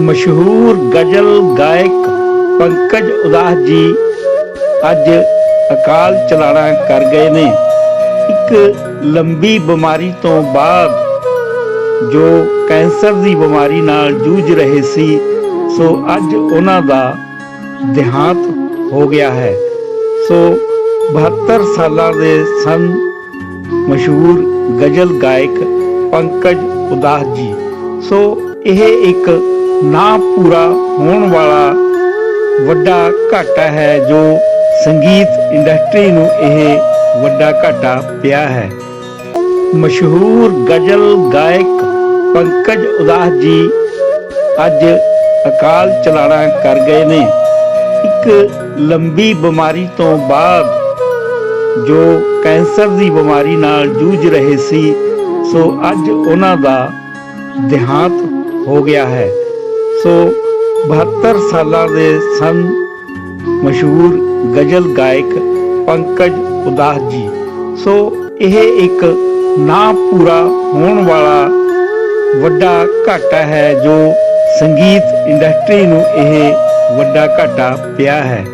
ਮਸ਼ਹੂਰ ਗਜ਼ਲ ਗਾਇਕ ਪੰਕਜ ਉਦਾਸ ਜੀ ਅੱਜ ਅਕਾਲ ਚਲਾਣਾ ਕਰ ਗਏ ਨੇ। ਇੱਕ ਲੰਬੀ ਬਿਮਾਰੀ ਤੋਂ ਬਾਅਦ ਜੋ ਕੈਂਸਰ ਦੀ ਬਿਮਾਰੀ ਨਾਲ ਜੂਝ ਰਹੇ ਸੀ, ਸੋ ਅੱਜ ਉਹਨਾਂ ਦਾ ਦੇਹਾਂਤ ਹੋ ਗਿਆ ਹੈ। ਸੋ 72 ਸਾਲਾਂ ਦੇ ਸਨ ਮਸ਼ਹੂਰ ਗਜ਼ਲ ਗਾਇਕ ਪੰਕਜ ਉਦਾਸ ਜੀ। ਸੋ ਇਹ ਇੱਕ ਨਾ ਪੂਰਾ ਹੋਣ ਵਾਲਾ ਵੱਡਾ ਘਾਟਾ ਹੈ ਜੋ ਸੰਗੀਤ ਇੰਡਸਟਰੀ ਨੂੰ ਇਹ ਵੱਡਾ ਘਾਟਾ ਪਿਆ ਹੈ। ਮਸ਼ਹੂਰ ਗਜ਼ਲ ਗਾਇਕ ਪੰਕਜ ਉਦਾਸ ਜੀ ਅੱਜ ਅਕਾਲ ਚਲਾਣਾ ਕਰ ਗਏ ਨੇ। ਇੱਕ ਲੰਬੀ ਬਿਮਾਰੀ ਤੋਂ ਬਾਅਦ ਜੋ ਕੈਂਸਰ ਦੀ ਬਿਮਾਰੀ ਨਾਲ ਜੂਝ ਰਹੇ ਸੀ, ਸੋ ਅੱਜ ਉਹਨਾਂ ਦਾ ਦੇਹਾਂਤ ਹੋ ਗਿਆ ਹੈ। ਸੋ 72 ਸਾਲਾਂ ਦੇ ਸਨ ਮਸ਼ਹੂਰ ਗਜ਼ਲ ਗਾਇਕ ਪੰਕਜ ਉਦਾਸ ਜੀ। ਸੋ ਇਹ ਇੱਕ ਨਾ ਪੂਰਾ ਹੋਣ ਵਾਲਾ ਵੱਡਾ ਘਾਟਾ ਹੈ ਜੋ ਸੰਗੀਤ ਇੰਡਸਟਰੀ ਨੂੰ ਇਹ ਵੱਡਾ ਘਾਟਾ ਪਿਆ ਹੈ।